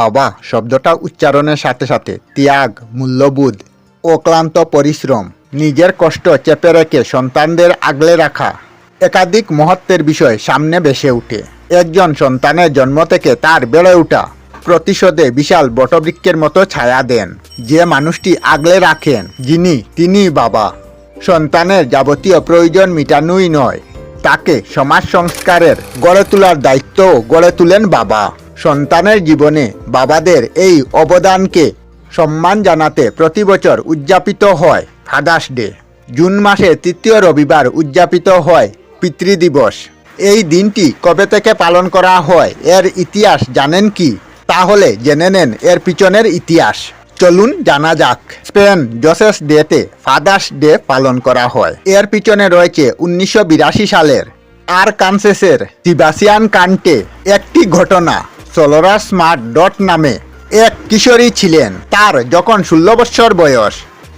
বাবা, শব্দটা উচ্চারণের সাথে সাথে ত্যাগ, মূল্যবোধ অক্লান্ত পরিশ্রম, নিজের কষ্ট চেপে রেখে সন্তানদের আগলে রাখা একাধিক মহত্বের বিষয় সামনে ভেসে ওঠে। একজন সন্তানের জন্ম থেকে তার বেড়ে ওঠা প্রতিশোধে বিশাল বটবৃক্ষের মতো ছায়া দেন। যে মানুষটি আগলে রাখেন, যিনি তিনি বাবা। সন্তানের যাবতীয় প্রয়োজন মিটানোই নয়, তাকে সমাজ সংস্কারের গড়ে তোলার দায়িত্বও গড়ে তুলেন বাবা। সন্তানের জীবনে বাবাদের এই অবদানকে সম্মান জানাতে প্রতি বছর উদযাপিত হয় ফাদার্স ডে জুন মাসে তৃতীয় রবিবার উদযাপিত হয় পিতৃদিবস। এই দিনটি কবে থেকে পালন করা হয়, এর ইতিহাস জানেন কি? তাহলে জেনে নেন এর পিছনের ইতিহাস। চলুন জানা যাক। স্পেন জোসেস ডেতে ফাদার্স ডে পালন করা হয়। এর পিছনে রয়েছে উনিশশো বিরাশি সালের আর কানসেসের সিবাসিয়ান কান্টে একটি ঘটনা। সোলোরা স্মার্ট ডট নামে এক কিশোরী ছিলেন। তার যখন ষোলো বছর বয়স,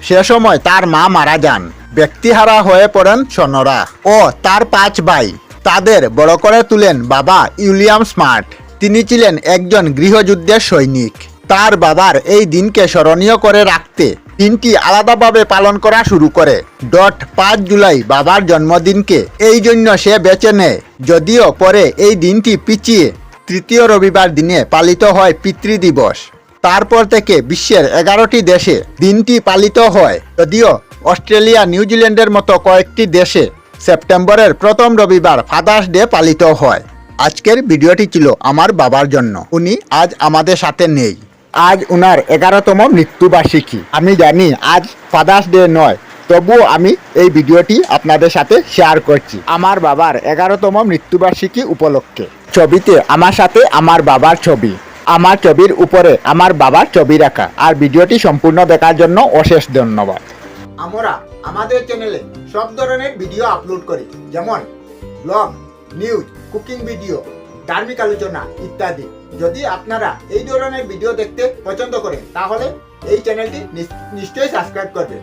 সে সময় তার মা মারা যান। ব্যক্তিহারা হয়ে পড়েন সনরা ও তার পাঁচ ভাই। তাদের বড় করে তুলেন বাবা ইউলিয়াম স্মার্ট। তিনি ছিলেন একজন গৃহযুদ্ধের সৈনিক। তার বাবার এই দিনকে স্মরণীয় করে রাখতে দিনটি আলাদাভাবে পালন করা শুরু করে। ডট পাঁচ জুলাই বাবার জন্মদিনকে এই জন্য সে বেছে নেয়। যদিও পরে এই দিনটি পিছিয়ে তৃতীয় রবিবার দিনে পালিত হয় পিতৃদিবস তারপর থেকে বিশ্বের এগারোটি দেশে দিনটি পালিত হয়। যদিও অস্ট্রেলিয়া নিউজিল্যান্ডের মতো কয়েকটি দেশে সেপ্টেম্বরের প্রথম রবিবার ফাদার্স ডে পালিত হয়। আজকের ভিডিওটি ছিল আমার বাবার জন্য। উনি আজ আমাদের সাথে নেই। আজ উনার এগারোতম মৃত্যুবার্ষিকী। আমি জানি আজ ফাদার্স ডে নয় তবুও আমি এই ভিডিওটি আপনাদের সাথে শেয়ার করছি। আমার বাবার এগারোতম মৃত্যুবার্ষিকী উপলক্ষে। ছবিতে আমার সাথে আমার বাবার ছবি। আমার ছবির উপরে আমার বাবার ছবি রাখা। আর ভিডিওটি সম্পূর্ণ দেখার জন্য অশেষ ধন্যবাদ। আমরা আমাদের চ্যানেলে সব ধরনের ভিডিও আপলোড করি। যেমন ব্লগ নিউজ কুকিং ভিডিও ধার্মিক আলোচনা ইত্যাদি। যদি আপনারা এই ধরনের ভিডিও দেখতে পছন্দ করেন, তাহলে এই চ্যানেলটি নিশ্চয়ই সাবস্ক্রাইব করবেন।